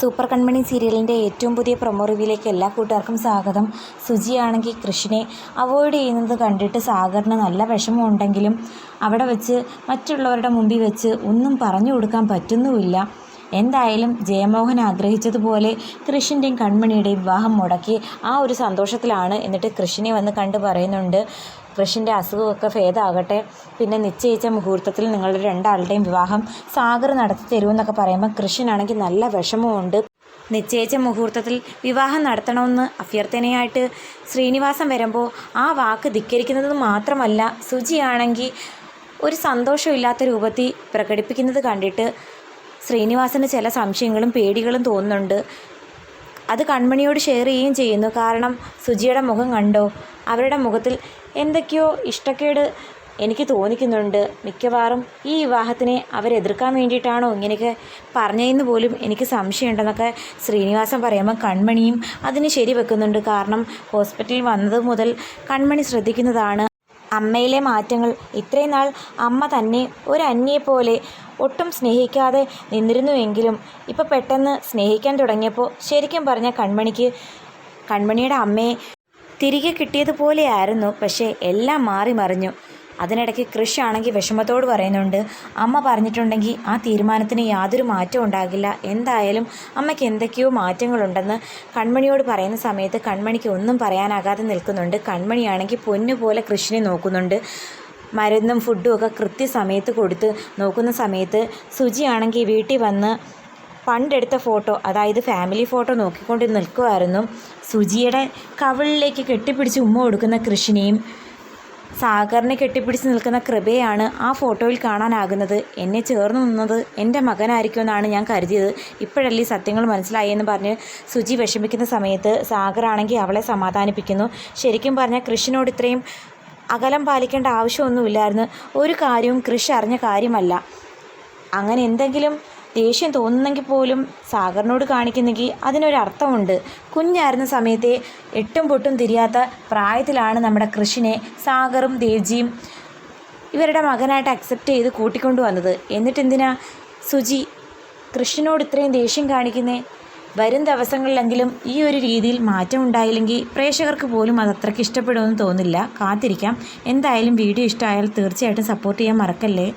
Super കൺമണി സീരിയലിന്റെ ഏറ്റവും പുതിയ പ്രൊമോ റിവ്യൂലേക്ക് എല്ലാ കൂട്ടുകാർക്കും സ്വാഗതം. സുജിയാണെങ്കിൽ കൃഷിനെ അവോയ്ഡ് ചെയ്യുന്നത് കണ്ടിട്ട് സാഗറിന് നല്ല വിഷമമുണ്ടെങ്കിലും അവിടെ വെച്ച് മറ്റുള്ളവരുടെ മുമ്പിൽ വെച്ച് ഒന്നും പറഞ്ഞു കൊടുക്കാൻ പറ്റുന്നുമില്ല. എന്തായാലും ജയമോഹൻ ആഗ്രഹിച്ചതുപോലെ കൃഷിന്റെയും കൺമണിയുടെയും വിവാഹം മുടക്കി ആ ഒരു സന്തോഷത്തിലാണ് എന്നിട്ട് കൃഷിനെ വന്ന് കണ്ട് പറയുന്നുണ്ട്. കൃഷിന്റെ അസുഖമൊക്കെ ഭേദമാകട്ടെ പിന്നെ നിശ്ചയിച്ച മുഹൂർത്തത്തിൽ നിങ്ങളുടെ രണ്ടാളുടെയും വിവാഹം സാഗർ നടത്തി തരുമെന്നൊക്കെ പറയുമ്പോൾ കൃഷിനാണെങ്കിൽ നല്ല വിഷമമുണ്ട്. നിശ്ചയിച്ച മുഹൂർത്തത്തിൽ വിവാഹം നടത്തണമെന്ന് അഭ്യർത്ഥനയായിട്ട് ശ്രീനിവാസം വരുമ്പോൾ ആ വാക്ക് ധിക്കരിക്കുന്നത് മാത്രമല്ല സുജിയാണെങ്കിൽ ഒരു സന്തോഷമില്ലാത്ത രൂപത്തിൽ പ്രകടിപ്പിക്കുന്നത് കണ്ടിട്ട് ശ്രീനിവാസന് ചില സംശയങ്ങളും പേടികളും തോന്നുന്നുണ്ട്. അത് കൺമണിയോട് ഷെയർ ചെയ്യുകയും ചെയ്യുന്നു. കാരണം സുജിയുടെ മുഖം കണ്ടോ? അവരുടെ മുഖത്തിൽ എന്തൊക്കെയോ ഇഷ്ടക്കേട് എനിക്ക് തോന്നിക്കുന്നുണ്ട്. മിക്കവാറും ഈ വിവാഹത്തിനെ അവരെതിർക്കാൻ വേണ്ടിയിട്ടാണോ ഇങ്ങനെയൊക്കെ പറഞ്ഞതെന്ന് പോലും എനിക്ക് സംശയമുണ്ടെന്നൊക്കെ ശ്രീനിവാസൻ പറയുമ്പോൾ കൺമണിയും അതിന് ശരി വെക്കുന്നുണ്ട്. കാരണം ഹോസ്പിറ്റലിൽ വന്നത് മുതൽ കൺമണി ശ്രദ്ധിക്കുന്നതാണ്. അമ്മയിലെ മാറ്റങ്ങൾ ഇത്രയും നാൾ അമ്മ തന്നെ ഒരു അന്യയെപ്പോലെ ഒട്ടും സ്നേഹിക്കാതെ നിന്നിരുന്നുവെങ്കിലും ഇപ്പോൾ പെട്ടെന്ന് സ്നേഹിക്കാൻ തുടങ്ങിയപ്പോൾ ശരിക്കും പറഞ്ഞ കൺമണിക്ക് കൺമണിയുടെ അമ്മയെ തിരികെ കിട്ടിയതുപോലെയായിരുന്നു പക്ഷേ എല്ലാം മാറി മറിഞ്ഞു. അതിനിടയ്ക്ക് കൃഷി ആണെങ്കിൽ വിഷമത്തോട് പറയുന്നുണ്ട് അമ്മ പറഞ്ഞിട്ടുണ്ടെങ്കിൽ ആ തീരുമാനത്തിന് യാതൊരു മാറ്റവും ഉണ്ടാകില്ല. എന്തായാലും അമ്മയ്ക്ക് എന്തൊക്കെയോ മാറ്റങ്ങളുണ്ടെന്ന് കൺമണിയോട് പറയുന്ന സമയത്ത് കൺമണിക്ക് ഒന്നും പറയാനാകാതെ നിൽക്കുന്നുണ്ട്. കൺമണിയാണെങ്കിൽ പൊന്നുപോലെ കൃഷിനെ നോക്കുന്നുണ്ട്. മരുന്നും ഫുഡും ഒക്കെ കൃത്യസമയത്ത് കൊടുത്ത് നോക്കുന്ന സമയത്ത് സുജിയാണെങ്കിൽ വീട്ടിൽ വന്ന് പണ്ടെടുത്ത ഫോട്ടോ അതായത് ഫാമിലി ഫോട്ടോ നോക്കിക്കൊണ്ട് നിൽക്കുമായിരുന്നു സുജിയുടെ കവിളിലേക്ക് കെട്ടിപ്പിടിച്ച് ഉമ്മ കൊടുക്കുന്ന കൃഷിനെയും സാഗറിനെ കെട്ടിപ്പിടിച്ച് നിൽക്കുന്ന കൃപയാണ് ആ ഫോട്ടോയിൽ കാണാനാകുന്നത്. എന്നെ ചേർന്ന് നിന്നത് എന്റെ മകനായിരിക്കുമെന്നാണ് ഞാൻ കരുതിയത്. ഇപ്പോഴല്ലേ സത്യങ്ങൾ മനസ്സിലായി എന്ന് പറഞ്ഞ് സുജി വിഷമിക്കുന്ന സമയത്ത് സാഗറാണെങ്കിൽ അവളെ സമാധാനിപ്പിക്കുന്നു. ശരിക്കും പറഞ്ഞാൽ കൃഷിനോട് ഇത്രയും അകലം പാലിക്കേണ്ട ആവശ്യമൊന്നുമില്ലായിരുന്നു. ഒരു കാര്യവും കൃഷി അറിഞ്ഞ കാര്യമല്ല. അങ്ങനെ എന്തെങ്കിലും ദേഷ്യം തോന്നുന്നെങ്കിൽ പോലും സാഗറിനോട് കാണിക്കുന്നെങ്കിൽ അതിനൊരർത്ഥമുണ്ട്. കുഞ്ഞായിരുന്ന സമയത്തെ എട്ടും പൊട്ടും തിരിയാത്ത പ്രായത്തിലാണ് നമ്മുടെ കൃഷിനെ സാഗറും ദേവ്ജിയും ഇവരുടെ മകനായിട്ട് അക്സെപ്റ്റ് ചെയ്ത് കൂട്ടിക്കൊണ്ടു വന്നത്. എന്നിട്ടെന്തിനാ? സുജി കൃഷ്ണനോട് ഇത്രയും ദേഷ്യം കാണിക്കുന്നേ? വരും ദിവസങ്ങളിലെങ്കിലും ഈ ഒരു രീതിയിൽ മാറ്റം ഉണ്ടായില്ലെങ്കിൽ പ്രേക്ഷകർക്ക് പോലും അത് അത്രയ്ക്ക് ഇഷ്ടപ്പെടുമെന്ന് തോന്നില്ല. കാത്തിരിക്കാം. എന്തായാലും വീഡിയോ ഇഷ്ടമായാൽ തീർച്ചയായിട്ടും സപ്പോർട്ട് ചെയ്യാൻ മറക്കല്ലേ?